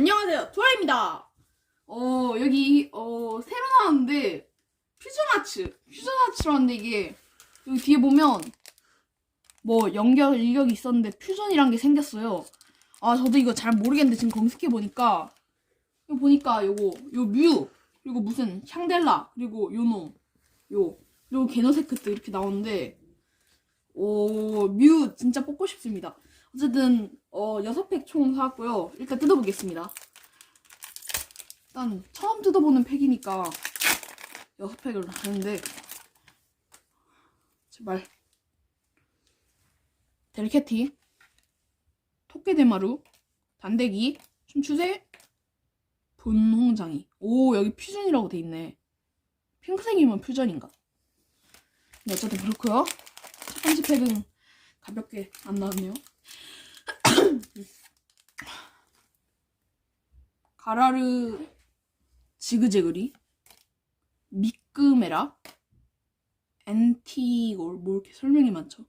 안녕하세요. 조아입니다. 어, 여기, 어, 새로 나왔는데, 퓨전아츠. 퓨전아츠라는데 이게, 여기 뒤에 보면, 뭐, 연결 인력이 있었는데, 퓨전이란 게 생겼어요. 아, 저도 이거 잘 모르겠는데, 지금 검색해 보니까, 이거 보니까, 요거, 요 뮤, 그리고 무슨 샹델라, 그리고 요 놈, 요, 그리고 게노세크트 이렇게 나오는데, 오, 뮤 진짜 뽑고 싶습니다. 어쨌든 어 여섯 팩총 사왔고요. 일단 뜯어보겠습니다. 일단 처음 뜯어보는 팩이니까 여섯 팩을 하는데 제발. 델캐티 토끼대마루 단대기 춤추새 분홍장이. 오 여기 퓨전이라고 돼 있네. 핑크색이면 퓨전인가? 네, 어쨌든 그렇고요. 첫 번째 팩은 가볍게 안 나왔네요 가라르 지그재그리 미끄메라 엔티골 뭐 이렇게 설명이 많죠?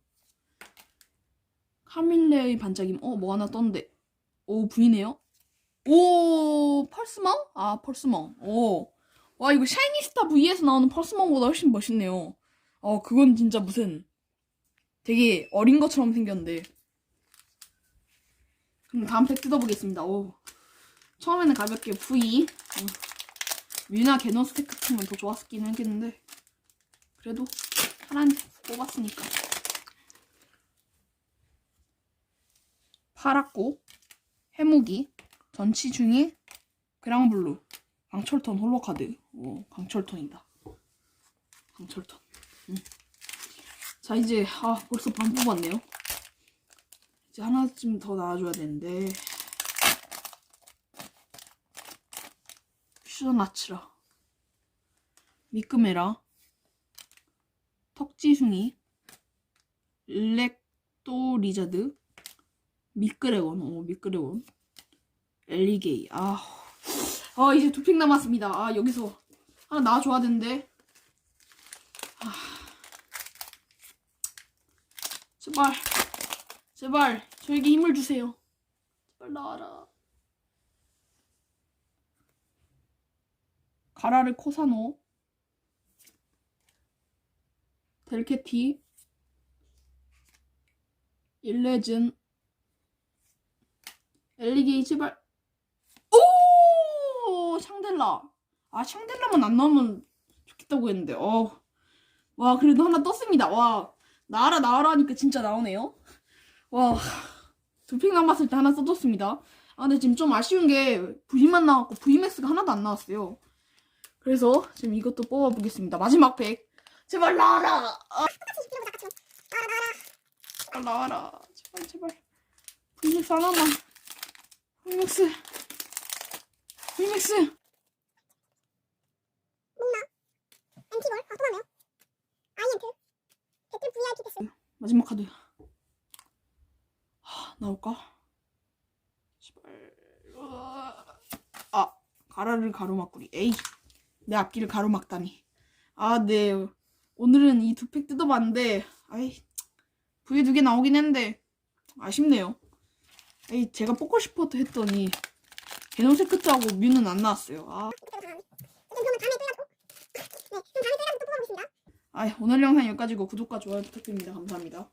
카밀레의 반짝임. 어 뭐 하나 떴는데. 오 V네요? 오 펄스멍? 아 펄스멍. 오와 이거 샤이니스타 V에서 나오는 펄스멍보다 훨씬 멋있네요. 어 그건 진짜 무슨 되게 어린 것처럼 생겼는데. 그럼 다음 팩 뜯어보겠습니다. 오. 처음에는 가볍게 V. 어. 뮤나 게노스테크 팀은 더 좋았긴 하겠는데. 그래도 하나는 뽑았으니까. 파랗고, 해무기, 전치 중에 그랑블루, 강철턴 홀로카드. 오, 강철턴이다. 강철턴. 음. 자, 이제, 아, 벌써 반 뽑았네요. 이제 하나쯤 더 나와줘야 되는데 슈나츠라. 미끄메라. 턱지숭이. 렉토리자드. 미끄레곤. 오 미끄레곤. 엘리게이. 아, 아 이제 두팩 남았습니다. 아 여기서 하나 나와줘야 되는데. 아. 제발. 제발. 저에게 힘을 주세요. 제발 나와라. 가라르 코사노. 델케티. 일레즌 엘리게이 제발. 오! 샹델라. 아 샹델라만 안 나오면 좋겠다고 했는데. 어와 그래도 하나 떴습니다. 와. 나와라 나와라 하니까 진짜 나오네요. 와, 두팩 남았을 때 하나 써줬습니다. 아, 근데 지금 좀 아쉬운 게 V만 나왔고 VMAX가 하나도 안 나왔어요. 그래서 지금 이것도 뽑아보겠습니다. 마지막 팩. 제발 나와라! 아. 제발 나와라. 제발, 제발. VMAX 하나만. VMAX. VMAX. 엔티볼 아, 또 나네요. 아이엔트 배틀 VIP 패스 마지막 카드. 하, 나올까? 제발. 아, 가라를 가로막구리. 에이, 내 앞길을 가로막다니. 아, 네. 오늘은 이 두 팩 뜯어봤는데, 아이, 부에 두개 나오긴 했는데, 아쉽네요. 에이, 제가 뽑고 싶어도 했더니, 게노세크트하고 뮤는 안 나왔어요. 아. 아, 오늘 영상 여기까지고 구독과 좋아요 부탁드립니다. 감사합니다.